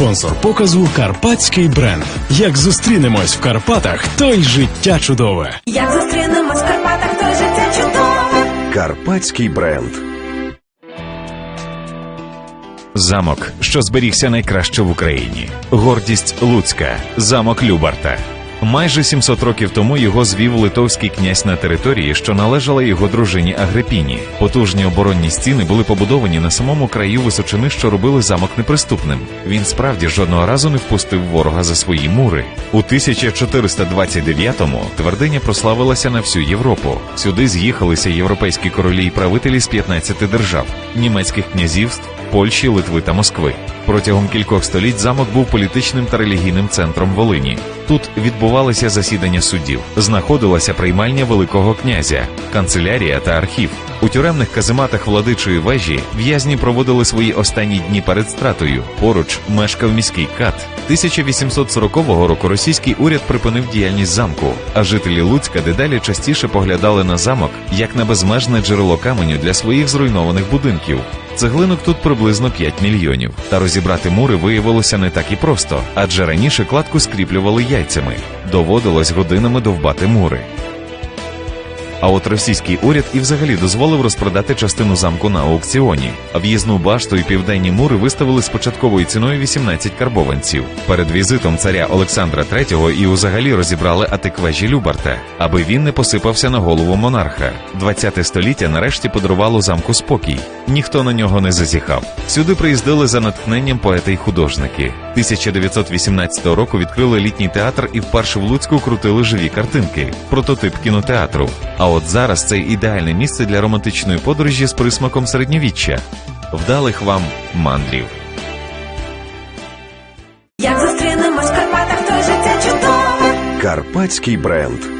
спонсор показу Карпатський бренд. Як зустрінемось в Карпатах, то й життя чудове. Як зустрінемось в Карпатах, то й життя чудове. Карпатський бренд. Замок, що зберігся найкраще в Україні. Гордість Луцька, замок Любарта. Майже 700 років тому його звів литовський князь на території, що належала його дружині Агрипіні. Потужні оборонні стіни були побудовані на самому краю височини, що робили замок неприступним. Він справді жодного разу не впустив ворога за свої мури. У 1429-му твердиня прославилася на всю Європу. Сюди з'їхалися європейські королі і правителі з 15 держав, німецьких князівств. Польщі, Литви та Москви. Протягом кількох століть замок був політичним та релігійним центром Волині. Тут відбувалися засідання суддів, знаходилася приймальня Великого князя, канцелярія та архів. У тюремних казематах владичої вежі в'язні проводили свої останні дні перед стратою. Поруч мешкав міський кат. 1840 року російський уряд припинив діяльність замку, а жителі Луцька дедалі частіше поглядали на замок як на безмежне джерело каменю для своїх зруйнованих будинків. Цеглинок тут приблизно 5 мільйонів. Та розібрати мури виявилося не так і просто, адже раніше кладку скріплювали яйцями. Доводилось годинами довбати мури. А от російський уряд і взагалі дозволив розпродати частину замку на аукціоні. В'їзну башту і південні мури виставили з початковою ціною 18 карбованців. Перед візитом царя Олександра III і взагалі розібрали атиквежі Любарта, аби він не посипався на голову монарха. 20 століття нарешті подарувало замку спокій. Ніхто на нього не зазіхав. Сюди приїздили за натхненням поети й художники. 1918 року відкрили літній театр і вперше в Луцьку крутили живі картинки, прототип кінотеатру. А от зараз це ідеальне місце для романтичної подорожі з присмаком середньовіччя. Вдалих вам мандрів! Як зустрінемось в Карпатах, то життя чудове. Карпатський бренд.